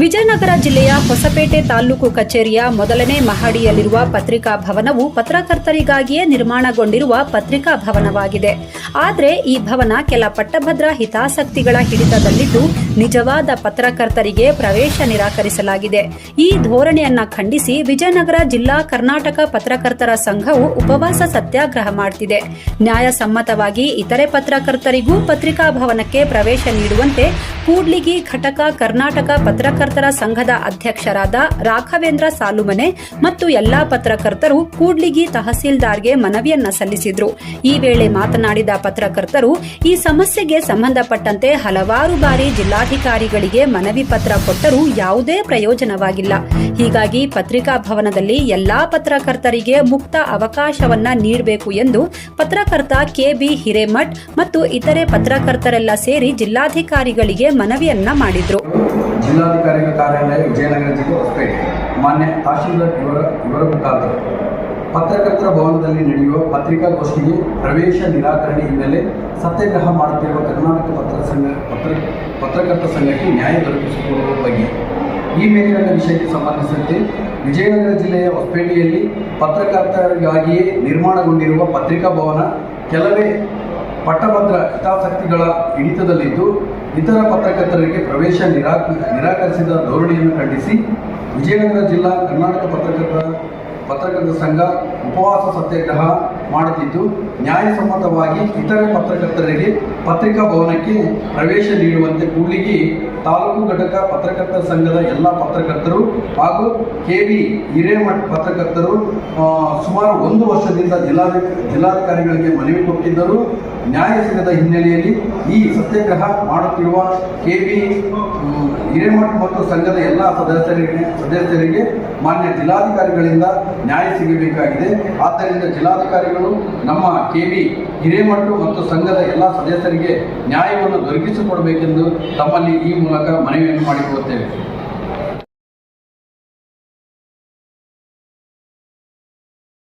ವಿಜಯನಗರ ಜಿಲ್ಲೆಯ ಹೊಸಪೇಟೆ ತಾಲೂಕು ಕಚೇರಿಯ ಮೊದಲನೇ ಮಹಡಿಯಲ್ಲಿರುವ ಪತ್ರಿಕಾ ಭವನವು ಪತ್ರಕರ್ತರಿಗಾಗಿಯೇ ನಿರ್ಮಾಣಗೊಂಡಿರುವ ಪತ್ರಿಕಾ ಭವನವಾಗಿದೆ. ಆದರೆ ಈ ಭವನ ಕೆಲ ಪಟ್ಟಭದ್ರ ಹಿತಾಸಕ್ತಿಗಳ ಹಿಡಿತದಲ್ಲಿದ್ದು ನಿಜವಾದ ಪತ್ರಕರ್ತರಿಗೆ ಪ್ರವೇಶ ನಿರಾಕರಿಸಲಾಗಿದೆ. ಈ ಧೋರಣೆಯನ್ನ ಖಂಡಿಸಿ ವಿಜಯನಗರ ಜಿಲ್ಲಾ ಕರ್ನಾಟಕ ಪತ್ರಕರ್ತರ ಸಂಘವು ಉಪವಾಸ ಸತ್ಯಾಗ್ರಹ ಮಾಡುತ್ತಿದೆ ನ್ಯಾಯಸಮ್ಮತವಾಗಿ ಇತರೆ ಪತ್ರಕರ್ತರಿಗೂ ಪತ್ರಿಕಾ ಭವನಕ್ಕೆ ಪ್ರವೇಶ ನೀಡುವಂತೆ ಕೂಡ್ಲಿಗಿ ಘಟಕ ಕರ್ನಾಟಕ ಪತ್ರಕರ್ತರ ಸಂಘದ ಅಧ್ಯಕ್ಷರಾದ ರಾಘವೇಂದ್ರ ಸಾಲುಮನೆ ಮತ್ತು ಎಲ್ಲಾ ಪತ್ರಕರ್ತರು ಕೂಡ್ಲಿಗಿ ತಹಸೀಲ್ದಾರ್ಗೆ ಮನವಿಯನ್ನ ಸಲ್ಲಿಸಿದ್ರು. ಈ ವೇಳೆ ಮಾತನಾಡಿದ ಪತ್ರಕರ್ತರು, ಈ ಸಮಸ್ಯೆಗೆ ಸಂಬಂಧಪಟ್ಟಂತೆ ಹಲವಾರು ಬಾರಿ ಜಿಲ್ಲಾಧಿಕಾರಿಗಳಿಗೆ ಮನವಿ ಪತ್ರ ಕೊಟ್ಟರೂ ಯಾವುದೇ ಪ್ರಯೋಜನವಾಗಿಲ್ಲ. ಹೀಗಾಗಿ ಪತ್ರಿಕಾ ಭವನದಲ್ಲಿ ಎಲ್ಲಾ ಪತ್ರಕರ್ತರಿಗೆ ಮುಕ್ತ ಅವಕಾಶವನ್ನ ನೀಡಬೇಕು ಎಂದು ಪತ್ರಕರ್ತ ಕೆಬಿ ಹಿರೇಮಠ್ ಮತ್ತು ಇತರೆ ಪತ್ರಕರ್ತರೆಲ್ಲ ಸೇರಿ ಜಿಲ್ಲಾಧಿಕಾರಿಗಳಿಗೆ ಮನವಿಯನ್ನ ಮಾಡಿದ್ರು. ಜಿಲ್ಲಾಧಿಕಾರಿಗಳ ಕಾರ್ಯಾಲಯ ವಿಜಯನಗರ ಜಿಲ್ಲೆ ಹೊಸಪೇಟೆ. ಮಾನ್ಯ ತಹಶೀಲ್ದಾರ್ ಪತ್ರಕರ್ತರ ಭವನದಲ್ಲಿ ನಡೆಯುವ ಪತ್ರಿಕಾಗೋಷ್ಠಿಗೆ ಪ್ರವೇಶ ನಿರಾಕರಣೆ ಹಿನ್ನೆಲೆ ಸತ್ಯಾಗ್ರಹ ಮಾಡುತ್ತಿರುವ ಕರ್ನಾಟಕ ಪತ್ರ ಸಂಘ ಪತ್ರ ಪತ್ರಕರ್ತರ ಸಂಘಕ್ಕೆ ನ್ಯಾಯ ದೊರಕಿಸಿಕೊಡುವ ಬಗ್ಗೆ. ಈ ಮೇಲಿನ ವಿಷಯಕ್ಕೆ ಸಂಬಂಧಿಸಿದಂತೆ ವಿಜಯನಗರ ಜಿಲ್ಲೆಯ ಹೊಸಪೇಟೆಯಲ್ಲಿ ಪತ್ರಕರ್ತರಿಗಾಗಿಯೇ ನಿರ್ಮಾಣಗೊಂಡಿರುವ ಪತ್ರಿಕಾ ಭವನ ಕೆಲವೇ ಪಟ್ಟಭದ್ರ ಹಿತಾಸಕ್ತಿಗಳ ಹಿಡಿತದಲ್ಲಿದ್ದು, ಇತರ ಪತ್ರಕರ್ತರಿಗೆ ಪ್ರವೇಶ ನಿರಾಕ, ನಿರಾಕರಿಸಿದ ಧೋರಣೆಯನ್ನು ಖಂಡಿಸಿ, ವಿಜಯನಗರ ಜಿಲ್ಲಾ ಕರ್ನಾಟಕ ಪತ್ರಕರ್ತರ ಪತ್ರಕರ್ತರ ಸಂಘ, ಉಪವಾಸ ಸತ್ಯಾಗ್ರಹ ಮಾಡುತ್ತಿದ್ದು, ನ್ಯಾಯಸಮ್ಮತವಾಗಿ ಇತರೆ ಪತ್ರಕರ್ತರಿಗೆ ಪತ್ರಿಕಾ ಭವನಕ್ಕೆ ಪ್ರವೇಶ ನೀಡುವಂತೆ ಕೂಡ್ಲಿಗಿ ತಾಲೂಕು ಘಟಕ ಪತ್ರಕರ್ತರ ಸಂಘದ ಎಲ್ಲ ಪತ್ರಕರ್ತರು ಹಾಗೂ ಕೆ ವಿ ಹಿರೇಮಠ ಪತ್ರಕರ್ತರು ಸುಮಾರು ಒಂದು ವರ್ಷದಿಂದ ಜಿಲ್ಲಾ ಜಿಲ್ಲಾಧಿಕಾರಿಗಳಿಗೆ ಮನವಿ ಕೊಟ್ಟಿದ್ದರು. ನ್ಯಾಯ ಹಿನ್ನೆಲೆಯಲ್ಲಿ ಈ ಸತ್ಯಾಗ್ರಹ ಮಾಡುತ್ತಿರುವ ಕೆ ವಿ ಹಿರೇಮಠ್ ಮತ್ತು ಸಂಘದ ಎಲ್ಲ ಸದಸ್ಯರಿಗೆ ಸದಸ್ಯರಿಗೆ ಮಾನ್ಯ ಜಿಲ್ಲಾಧಿಕಾರಿಗಳಿಂದ ನ್ಯಾಯ ಸಿಗಬೇಕಾಗಿದೆ. ಆದ್ದರಿಂದ ಜಿಲ್ಲಾಧಿಕಾರಿಗಳು ನಮ್ಮ ಕೆ ವಿ ಹಿರೇಮಠ ಮತ್ತು ಸಂಘದ ಎಲ್ಲ ಸದಸ್ಯರಿಗೆ ನ್ಯಾಯವನ್ನು ದೊರಕಿಸಿಕೊಡಬೇಕೆಂದು ತಮ್ಮಲ್ಲಿ ಈ ಮೂಲಕ ಮನವಿಯನ್ನು ಮಾಡಿಕೊಳ್ಳುತ್ತೇವೆ.